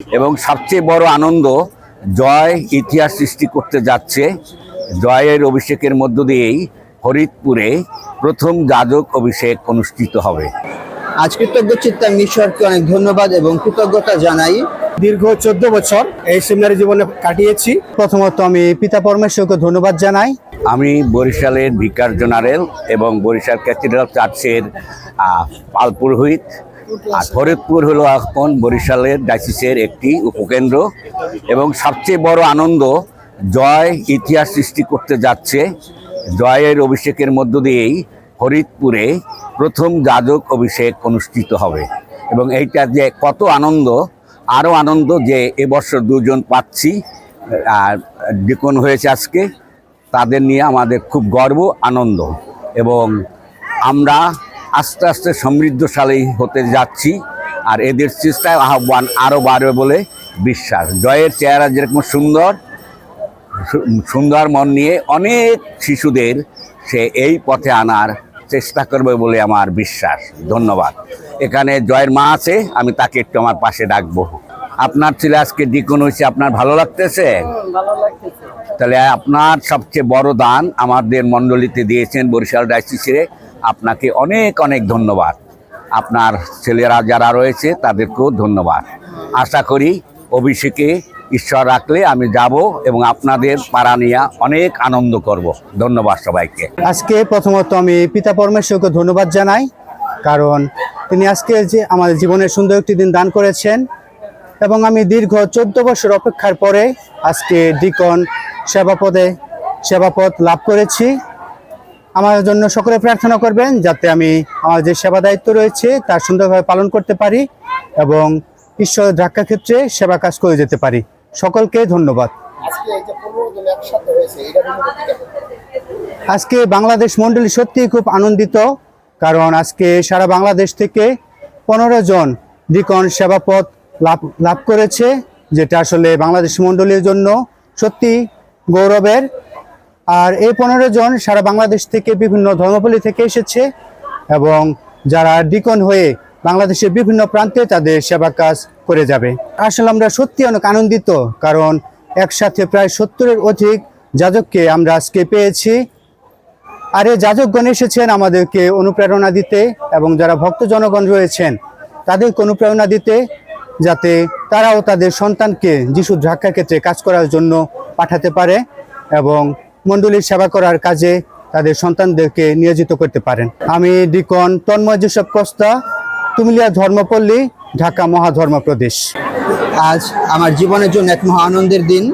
এবং সবচেয়ে বড় আনন্দ জয় ইতিহাস সৃষ্টি করতে যাচ্ছে। জয়ের অভিষেকের মধ্য দিয়েই ফরিদপুরে প্রথম যাজক অভিষেক অনুষ্ঠিত হবে। আজ কৃতজ্ঞ চিত্তা আমি ঈশ্বরকে অনেক ধন্যবাদ এবং কৃতজ্ঞতা জানাই। দীর্ঘ চোদ্দ বছর এই সেমিনারি জীবনে কাটিয়েছি। প্রথমত আমি পিতা পরমেশ্বরকে ধন্যবাদ জানাই। আমি বরিশালের ভিকার জেনারেল এবং বরিশাল ক্যাথিড্রাল চার্চের আহ, পাল পুরোহিত আর ফরিদপুর হলো এখন বরিশালের ডাইসিসের একটি উপকেন্দ্র এবং সবচেয়ে বড় আনন্দ জয় ইতিহাস সৃষ্টি করতে যাচ্ছে। জয়ের অভিষেকের মধ্য দিয়েই ফরিদপুরে প্রথম যাজক অভিষেক অনুষ্ঠিত হবে এবং এইটা যে কত আনন্দ, আরও আনন্দ যে এবছর দুজন পাচ্ছি, আর ডিকন হয়েছে আজকে, তাদের নিয়ে আমাদের খুব গর্ব, আনন্দ এবং আমরা আস্তে আস্তে সমৃদ্ধশালী হতে যাচ্ছি আর এদের চেষ্টায় আহ্বান আরও বাড়বে বলে বিশ্বাস। জয়ের চেহারা যেরকম সুন্দর সুন্দর মন নিয়ে অনেক শিশুদের সে এই পথে আনার চেষ্টা করবে বলে আমার বিশ্বাস। ধন্যবাদ। এখানে জয়ের মা আছে আমি তাকে একটু আমার পাশে ডাকবো। আপনার ছেলে আজকে ডিকন হয়েছে আপনার ভালো লাগতেছে? তাহলে আপনার সবচেয়ে বড় দান আমাদের মণ্ডলীতে দিয়েছেন বরিশাল ডাইসিসে আপনাকে অনেক অনেক ধন্যবাদ। আপনার ছেলেরা যারা রয়েছে, তাদেরকেও ধন্যবাদ। আশা করি অভিষেকে ঈশ্বর রাখলে আমি যাব এবং আপনাদের পাড়া নিয়ে অনেক আনন্দ করব। ধন্যবাদ সবাইকে। আজকে প্রথমত আমি পিতা পরমেশ্বরকে ধন্যবাদ জানাই, কারণ তিনি আজকে যে আমাদের জীবনের সুন্দর একটি দিন দান করেছেন এবং আমি দীর্ঘ চোদ্দ বছর অপেক্ষার পরে আজকে ডিকন সেবাপদে সেবাপদ লাভ করেছি। আমার জন্য সকলে প্রার্থনা করবেন যাতে আমি আমার যে সেবা দায়িত্ব রয়েছে তা সুন্দরভাবে পালন করতে পারি এবং ঈশ্বরের ধাক্কা ক্ষেত্রে সেবা কাজ করে যেতে পারি। সকলকে ধন্যবাদ। আজকে বাংলাদেশ মন্ডলী সত্যি খুব আনন্দিত কারণ আজকে সারা বাংলাদেশ থেকে পনেরো জন ডিকন সেবাপদ লাভ লাভ করেছে যেটা আসলে বাংলাদেশ মন্ডলীর জন্য সত্যি গৌরবের আর এই পনেরো জন সারা বাংলাদেশ থেকে বিভিন্ন ধর্মপল্লী থেকে এসেছে এবং যারা ডিকন হয়ে বাংলাদেশের বিভিন্ন প্রান্তে তাদের সেবা কাজ করে যাবে। আসলে আমরা সত্যি অনেক আনন্দিত, কারণ একসাথে প্রায় সত্তরের অধিক যাজককে আমরা আজকে পেয়েছি। আর এই যাজকগণ এসেছেন আমাদেরকে অনুপ্রেরণা দিতে এবং যারা ভক্ত জনগণ রয়েছেন, তাদেরকে অনুপ্রেরণা দিতে, যাতে তারাও তাদের সন্তানকে যিশু ধাক্কা ক্ষেত্রে কাজ করার জন্য পাঠাতে পারে এবং মণ্ডলীর সেবা করার কাজে তাদের সন্তানদেরকে নিয়োজিত করতে পারেন। আমি ডিকন তন্ময় যেসব কস্তা তুমিলিয়া ধর্মপল্লী, ঢাকা মহাধর্ম প্রদেশ আজ আমার জীবনের জন্য এক মহা আনন্দের দিন।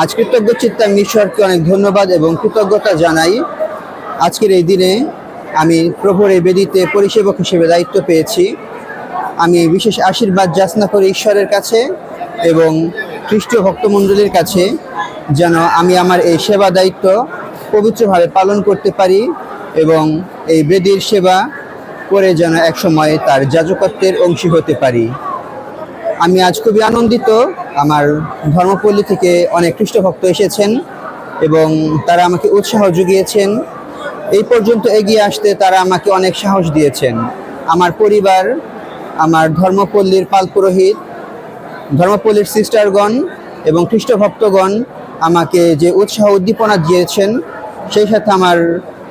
আজ কৃতজ্ঞ চিত্তা আমি ঈশ্বরকে অনেক ধন্যবাদ এবং কৃতজ্ঞতা জানাই। আজকের এই দিনে আমি প্রভুর এই বেদিতে পরিষেবক হিসেবে দায়িত্ব পেয়েছি। আমি বিশেষ আশীর্বাদ যাচনা করি ঈশ্বরের কাছে এবং খ্রিস্টীয় ভক্তমণ্ডলীর কাছে। যেন আমি আমার এই সেবা দায়িত্ব পবিত্রভাবে পালন করতে পারি এবং এই বেদির সেবা করে যেন একসময় তার যাজকত্বের অংশী হতে পারি। আমি আজ খুবই আনন্দিত, আমার ধর্মপল্লী থেকে অনেক খ্রিস্টভক্ত এসেছেন এবং তারা আমাকে উৎসাহ জুগিয়েছেন এই পর্যন্ত এগিয়ে আসতে তারা আমাকে অনেক সাহস দিয়েছেন। আমার পরিবার, আমার ধর্মপল্লীর পাল পুরোহিত ধর্মপল্লীর সিস্টারগণ এবং খ্রিস্টভক্তগণ আমাকে যে উৎসাহ উদ্দীপনা দিয়েছেন, সেই সাথে আমার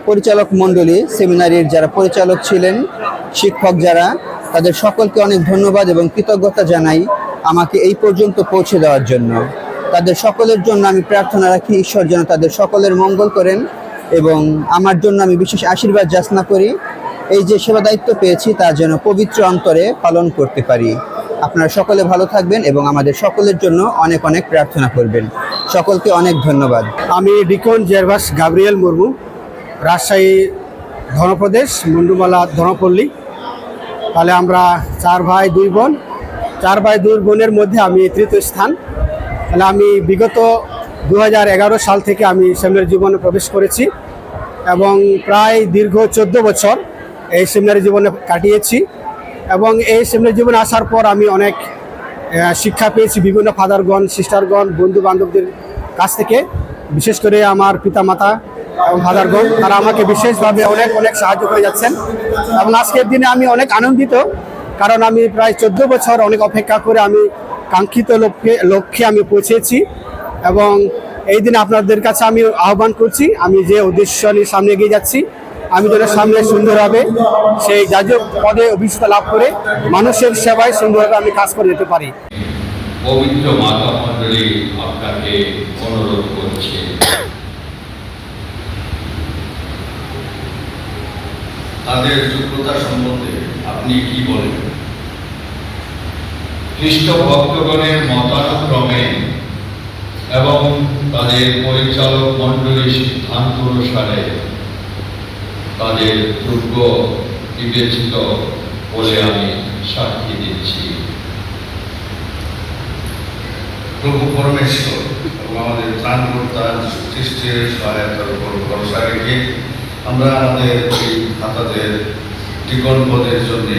পরিচালক মণ্ডলী, সেমিনারির যারা পরিচালক ছিলেন, শিক্ষক যারা, তাদের সকলকে অনেক ধন্যবাদ এবং কৃতজ্ঞতা জানাই আমাকে এই পর্যন্ত পৌঁছে দেওয়ার জন্য। তাদের সকলের জন্য আমি প্রার্থনা রাখি, ঈশ্বর যেন তাদের সকলের মঙ্গল করেন এবং আমার জন্য আমি বিশেষ আশীর্বাদ যাচনা করি। এই যে সেবা দায়িত্ব পেয়েছি, তা যেন পবিত্র অন্তরে পালন করতে পারি। আপনারা সকলে ভালো থাকবেন এবং আমাদের সকলের জন্য অনেক অনেক প্রার্থনা করবেন। সকলকে অনেক ধন্যবাদ। আমি deacon Gervase Gabriel Murmu, Rajshahi ধর্মপ্রদেশ Mundumala ধর্মপল্লী তাহলে আমরা চার ভাই, দুই বোন। চার ভাই, দুই বোনের মধ্যে আমি তৃতীয় স্থান। তাহলে আমি বিগত দু হাজার এগারো সাল থেকে আমি সেমিনারি জীবনে প্রবেশ করেছি এবং প্রায় দীর্ঘ চোদ্দ বছর এই সেমিনারি জীবনে কাটিয়েছি। এবং এই সেমিনারি জীবনে আসার পর আমি অনেক শিক্ষা পেয়েছি বিভিন্ন ফাদারগণ, সিস্টারগণ বন্ধু বান্ধবদের কাছ থেকে, বিশেষ করে আমার পিতামাতা এবং ফাদারগণ, তারা আমাকে বিশেষভাবে অনেক অনেক সাহায্য করে যাচ্ছেন। এবং আজকের দিনে আমি অনেক আনন্দিত, কারণ আমি প্রায় চোদ্দ বছর অনেক অপেক্ষা করে আমি কাঙ্ক্ষিত লক্ষ্যে লক্ষ্যে আমি পৌঁছেছি। এবং এই দিন আপনাদের কাছে আমি আহ্বান করছি, আমি যে উদ্দেশ্য নিয়ে সামনে এগিয়ে যাচ্ছি আমি যেন সামনে সুন্দরভাবে সেই যাজক পদে অভিজ্ঞতা লাভ করে মানুষের সেবায় সুন্দরভাবে আমি কাজ করে যেতে পারি। পবিত্র মাতা মণ্ডলী আপনাকে অনুরোধ করছে। তাদের যোগ্যতা সম্বন্ধে আপনি কি বলেন? খ্রিস্ট ভক্তগণের মতানুক্রমে এবং তাদের পরিচালক মণ্ডলীর সিদ্ধান্ত অনুসারে তাদের যোগ্য বিবেচিত বলে আমি সাক্ষী দিচ্ছি। প্রভু পরমেশ্বর এবং আমাদের ত্রাণকর্তা খ্রিস্টের সহায়তার উপর ভরসা রেখে আমরা আমাদের এই খাতাদের টিকন পদের জন্য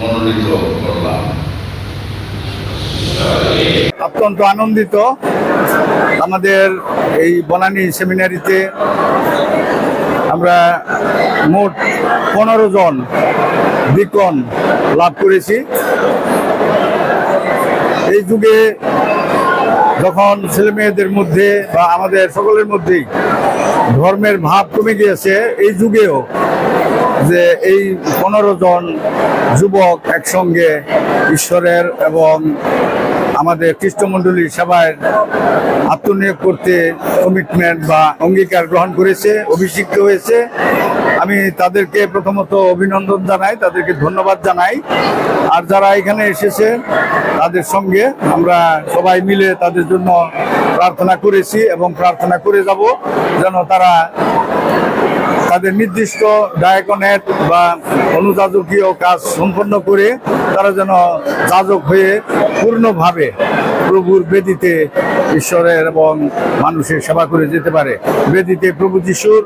মনোনীত করলাম। অত্যন্ত আনন্দিত আমাদের এই বনানী সেমিনারিতে আমরা মোট পনেরো জন বিকন লাভ করেছি। এই যুগে যখন ছেলে মেয়েদের মধ্যে বা আমাদের সকলের মধ্যেই ধর্মের ভাব কমে গিয়েছে, এই যুগেও যে এই পনেরো জন যুবক একসঙ্গে ঈশ্বরের এবং আমাদের খ্রিস্টমণ্ডলীর সেবায় আত্মনিয়োগ করতে কমিটমেন্ট বা অঙ্গীকার গ্রহণ করেছে, অভিষিক্ত হয়েছে। আমি তাদেরকে প্রথমত অভিনন্দন জানাই, তাদেরকে ধন্যবাদ জানাই। আর যারা এখানে এসেছে, তাদের সঙ্গে আমরা সবাই মিলে তাদের জন্য প্রার্থনা করেছি এবং প্রার্থনা করে যাব যেন তারা তাদের নির্দিষ্ট ডায়াকনেট বা অনুযাজকীয় কাজ সম্পন্ন করে তারা যেন যাজক হয়ে পূর্ণভাবে প্রভুর বেদিতে ঈশ্বরের এবং মানুষের সেবা করে যেতে পারে। বেদিতে প্রভু যিশুর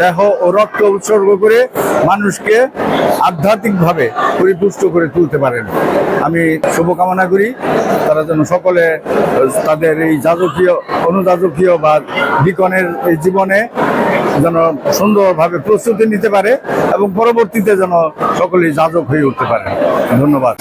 দেহ ও রক্ত উৎসর্গ করে মানুষকে আধ্যাত্মিকভাবে পরিপুষ্ট করে তুলতে পারেন। আমি শুভকামনা করি তারা যেন সকলে তাদের এই যাজকীয়, অনুযাজকীয় বা বিকনের এই জীবনে যেন সুন্দরভাবে প্রস্তুতি নিতে পারে এবং পরবর্তীতে যেন সকলেই যাজক হয়ে উঠতে পারে। ধন্যবাদ।